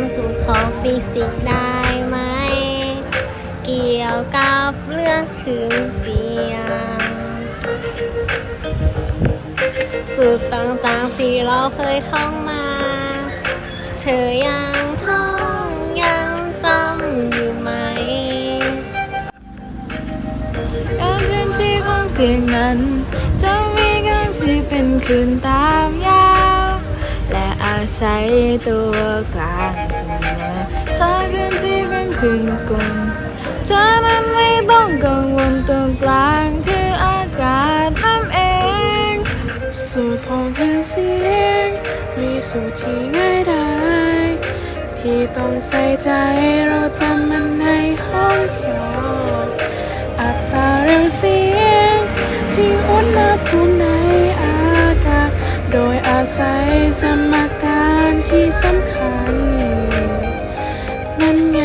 ามสูตรของฟิสิกส์ได้ไหม เกี่ยวกับเรื่องถึงเสียง สูตรต่างๆที่เราเคยท่องมา เธอยังท่องยังจำอยู่ไหมการเคลื่อนที่ของเสียงนั้นจะมีการที่เป็นคืนตา และอาศัยตัวกลางเสมอถ้าเคลื่อนที่เป็นคืนกลมเธอนั้นไม่ต้องกังวลตัวกลางคืออากาศนั่นเองสูตรของเครื่องเสียง มีสูตรที่ง่ายไดายที่ต้องใส่ใจเราจำมันในห้องสอบอัตราเร็วเสียงที่อุณหภูมิ อาศัยสมการที่สำคัญ นั่นไง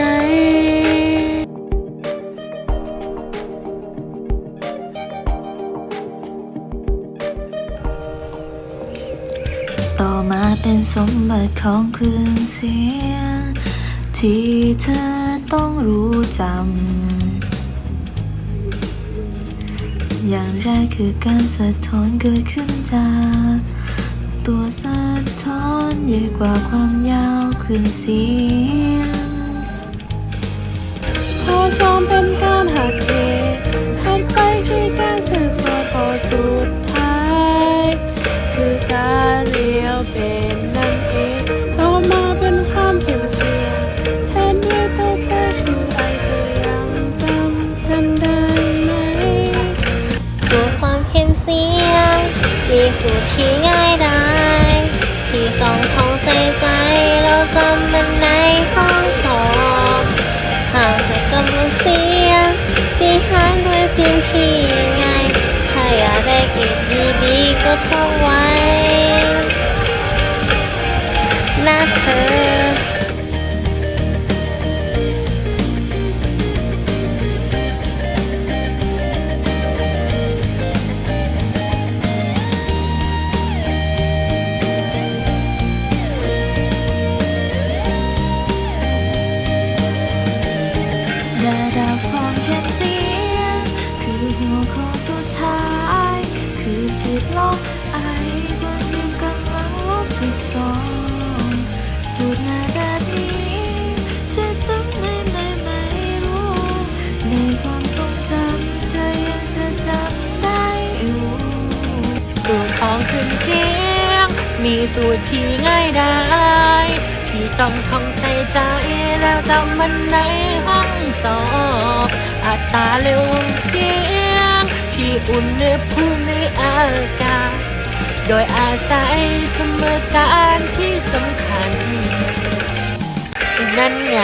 ต่อมาเป็นสมบัติของคลื่นเสียง ที่เธอต้องรู้จำอย่างแรกคือการสะท้อนเกิดขึ้นจาก ตัวสะท้อนใหญ่กว่าความยาวคลื่นเสียงข้อสองเป็นการหักเหถัดไปคือการสืบสอดพอสุดท้าย คือการเรียวเป็นนั่นเองต่อมาเป็นความเข้มเสียงแทนด้วยตัวแค่คือไอเธอยังจำกันได้ไหมสูตรความเข้มเสียงมีสูตรที่ง่ายได้าด้วยเพียงที่ง่ายถ้าอยากได้เกรดดีๆก็ท่องไว้นะเธอ คือหัวข้อสุดท้าย คือสิบลบไอส่วนสิบกำลังลบสิบสองสูตรง่ายแบบนี้จะจำได้ไหมไม่รู้ ในความทรงจำเธอยังจะจำได้อยู่สูตรของขึ้นเสียง มีสูตรที่ง่ายได้ที่ต้องท่องใส่ใจแล้วจำมันในห้องสอบอัตราเร็วของเสียง ที่อุณหภูมิในอากาศ โดยอาศัยสมการที่สำคัญ นั่นไง